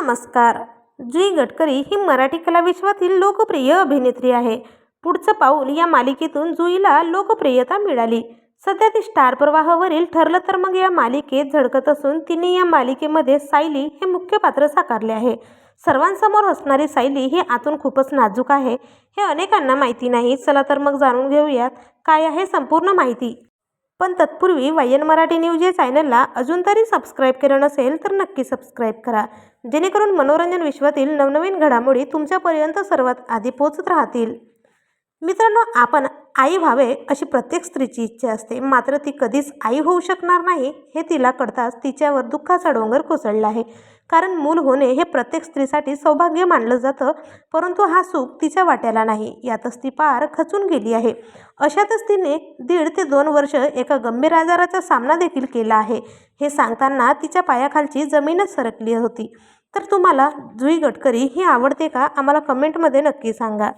नमस्कार. जुई गडकरी ही मराठी कलाविश्वातील लोकप्रिय अभिनेत्री आहे. पुढचं पाऊल या मालिकेतून जुईला लोकप्रियता मिळाली. सध्या ती स्टार प्रवाहावरील ठरलं तर मग या मालिकेत झळकत असून तिने या मालिकेमध्ये सायली हे मुख्य पात्र साकारले आहे. सर्वांसमोर असणारी सायली ही आतून खूपच नाजूक आहे. हे अनेकांना माहिती नाही. चला तर मग जाणून घेऊयात काय आहे संपूर्ण माहिती. पण तत्पूर्वी वाय एन मराठी न्यूज या चॅनलला अजून तरी सबस्क्राईब केलं नसेल तर नक्की सबस्क्राईब करा. जेणेकरून मनोरंजन विश्वातील नवनवीन घडामोडी तुमच्यापर्यंत सर्वात आधी पोचत राहतील. मित्रांनो आपण आई व्हावे अशी प्रत्येक स्त्रीची इच्छा असते. मात्र ती कधीच आई होऊ शकणार नाही हे तिला कळताच तिच्यावर दुःखाचा डोंगर कोसळला आहे. कारण मूल होणे हे प्रत्येक स्त्रीसाठी सौभाग्य मानलं जातं परंतु हा सुख तिच्या वाट्याला नाही. यातच ती पार खचून गेली आहे. अशातच तिने दीड ते दोन वर्ष एका गंभीर आजाराचा सामना देखील केला आहे. हे सांगताना तिच्या पायाखालची जमीनच सरकली होती. तर तुम्हाला जुई गडकरी ही आवडते का? आम्हाला कमेंटमध्ये नक्की सांगा.